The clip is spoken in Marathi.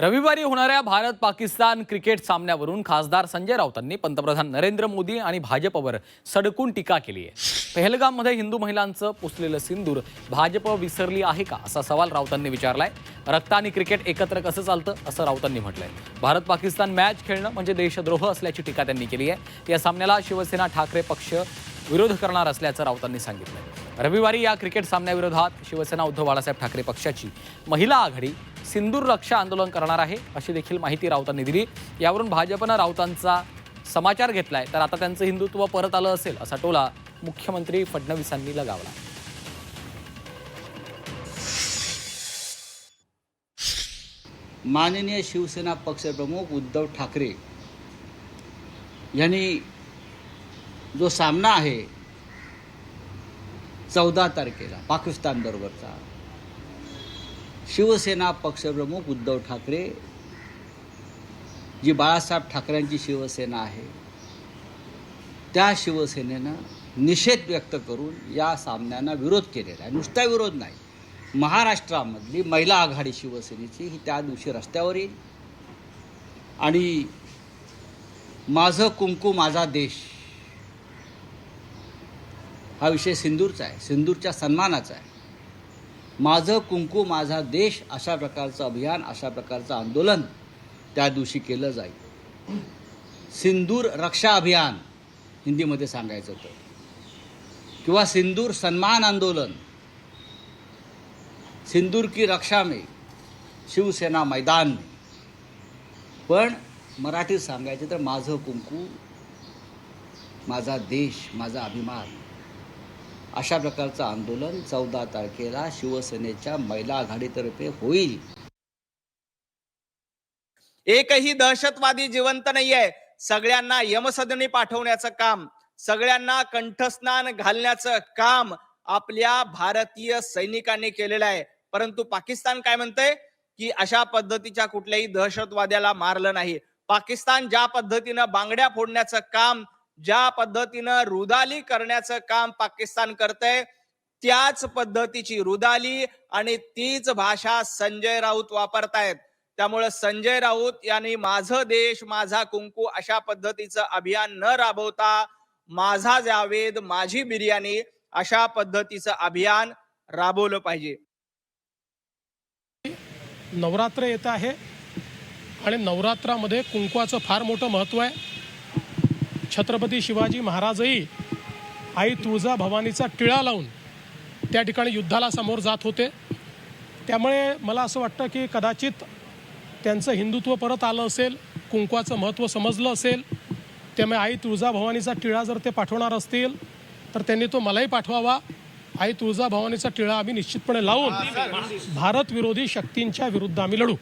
रविवारी होणाऱ्या भारत पाकिस्तान क्रिकेट सामन्यावरून खासदार संजय राऊतांनी पंतप्रधान नरेंद्र मोदी आणि भाजपवर सडकून टीका केली आहे. पहलगाममध्ये हिंदू महिलांचं पुसलेलं सिंदूर भाजप विसरली आहे का? असा सवाल राऊतांनी विचारलाय. रक्त आणि क्रिकेट एकत्र कसं चालतं? असं राऊतांनी म्हटलंय. भारत पाकिस्तान मॅच खेळणं म्हणजे देशद्रोह असल्याची टीका त्यांनी केली आहे. या सामन्याला शिवसेना ठाकरे पक्ष विरोध करणार असल्याचं राऊतांनी सांगितलं रविवारी या क्रिकेट सामन्याविरोधात शिवसेना उद्धव बाळासाहेब ठाकरे पक्षाची महिला आघाडी सिंदूर रक्षा आंदोलन करणार आहे अशी देखील माहिती राऊतांनी दिली. यावरून भाजपनं राऊतांचा समाचार घेतलाय. तर आता त्यांचं हिंदुत्व परत आलं असेल असा टोला मुख्यमंत्री फडणवीसांनी लगावला. माननीय शिवसेना पक्षप्रमुख उद्धव ठाकरे यांनी जो सामना आहे चौदा तारखेला पाकिस्तान बरोबरचा. शिवसेना पक्षप्रमुख उद्धव ठाकरे जी बाळासाहेब ठाकरेंची शिवसेना आहे त्या शिवसेनेनं निषेध व्यक्त करून या सामन्यांना विरोध केलेला आहे. नुसता विरोध नाही. महाराष्ट्रामधली महिला आघाडी शिवसेनेची ही त्या दिवशी रस्त्यावर येईल. आणि माझं कुंकू माझा देश हा विषय सिंदूरचा आहे सिंदूरच्या सन्मानाचा आहे. माझं कुंकू माझा देश अशा प्रकारचं अभियान अशा प्रकारचं आंदोलन त्या दिवशी केलं जाईल. सिंदूर रक्षा अभियान हिंदीमध्ये सांगायचं होतं किंवा सिंदूर सन्मान आंदोलन सिंदूर की रक्षा में शिवसेना मैदान में. पण मराठीत सांगायचं तर माझं कुंकू माझा देश माझा अभिमान अशा प्रकारचं आंदोलन चौदा तारखेला शिवसेनेच्या महिला आघाडीतर्फे होईल. एकही दहशतवादी जिवंत नाहीये. सगळ्यांना यमसदनी पाठवण्याचं काम सगळ्यांना कंठस्नान घालण्याचं काम आपल्या भारतीय सैनिकांनी केलेलं आहे. परंतु पाकिस्तान काय म्हणतंय? की अशा पद्धतीच्या कुठल्याही दहशतवाद्याला मारलं नाही. पाकिस्तान ज्या पद्धतीनं बांगड्या फोडण्याचं काम ज्या पद्धतीनं रुदाली करण्याचं काम पाकिस्तान करतंय त्याच पद्धतीची रुदाली आणि तीच भाषा संजय राऊत वापरतायत. त्यामुळे संजय राऊत यांनी माझं देश माझा कुंकू अशा पद्धतीचं अभियान न राबवता माझा जावेद माझी बिर्याणी अशा पद्धतीचं अभियान राबवलं पाहिजे. नवरात्र येत आहे आणि नवरात्रामध्ये कुंकवाचं फार मोठं महत्त्व आहे. छत्रपती शिवाजी महाराजही आई तुळजा भवानीचा टिळा लावून त्या ठिकाणी युद्धाला समोर जात होते. त्यामुळे मला असं वाटतं की कदाचित त्यांचं हिंदुत्व परत आलं असेल कुंकवाचं महत्त्व समजलं असेल. त्यामुळे आई तुळजाभवानीचा टिळा जर ते पाठवणार असतील तर त्यांनी तो मलाही पाठवावा. आई तुळजाभवानीचा टिळा आम्ही निश्चितपणे लावून भारत विरोधी शक्तींच्या विरुद्ध आम्ही लढू.